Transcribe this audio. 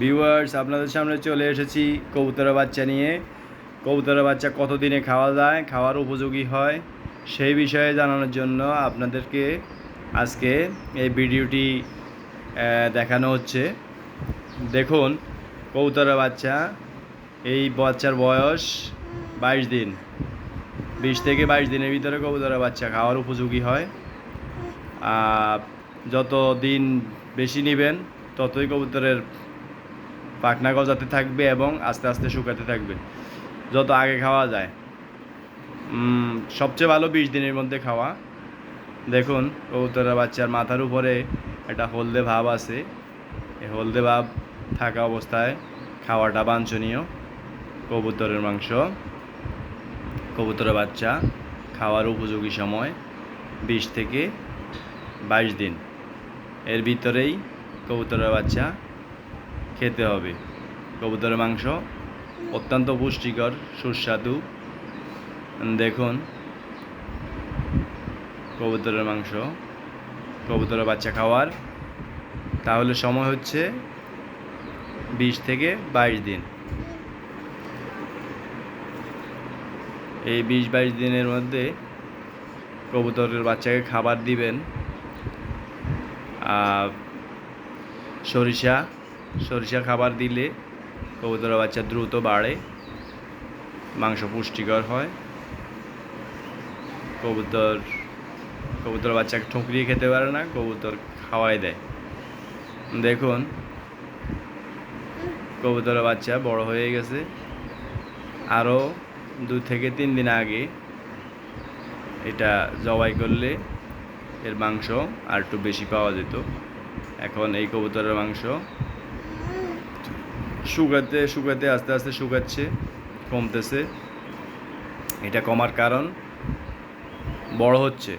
Viewers আপনাদের সামনে চলে এসেছি কবুতরের বাচ্চা নিয়ে। কবুতরের বাচ্চা কতদিনে খাওয়া যায়, খাওয়ার উপযোগী হয়, সেই বিষয়ে জানানোর জন্য আপনাদেরকে আজকে এই ভিডিওটি দেখানো হচ্ছে। দেখুন, কবুতরের বাচ্চা, এই বাচ্চার বয়স বাইশ দিন। বিশ থেকে বাইশ দিনের ভিতরে কবুতরের বাচ্চা খাওয়ার উপযোগী হয়। যত দিন বেশি নেবেন, ততই কবুতরের পাখনা গজাতে থাকবে এবং আস্তে আস্তে শুকাতে থাকবে, যত আগে খাওয়া যায়। সবচেয়ে ভালো বিশ দিনের মধ্যে খাওয়া। দেখুন, কবুতরের বাচ্চার মাথার উপরে একটা হলদে ভাব আছে। এই হলদে ভাব থাকা অবস্থায় খাওয়াটা বাঞ্ছনীয়। কবুতরের মাংস, কবুতরের বাচ্চা খাওয়ার উপযোগী সময় বিশ থেকে বাইশ দিন। এর ভিতরেই কবুতরের বাচ্চা খেতে হবে। কবুতরের মাংস অত্যন্ত পুষ্টিকর, সুস্বাদু। দেখুন, কবুতরের মাংস, কবুতরের বাচ্চা খাওয়ার। তাহলে সময় হচ্ছে বিশ থেকে বাইশ দিন। এই বিশ বাইশ দিনের মধ্যে কবুতরের বাচ্চাকে খাবার দিবেন। সরিষা সরিষা খাবার দিলে কবুতরের বাচ্চা দ্রুত বাড়ে, মাংস পুষ্টিকর হয়। কবুতর কবুতর বাচ্চাকে ঠুকরিয়ে খেতে পারে না, কবুতর খাওয়াই দেয়। দেখুন, কবুতরের বাচ্চা বড় হয়ে গেছে। আরও দু থেকে তিন দিন আগে এটা জবাই করলে এর মাংস আর একটু বেশি পাওয়া যেত। এখন এই কবুতরের মাংস শুকাতে শুকাতে আস্তে আস্তে শুকাচ্ছে কমতেছে। এটা কমার কারণ বড় হচ্ছে।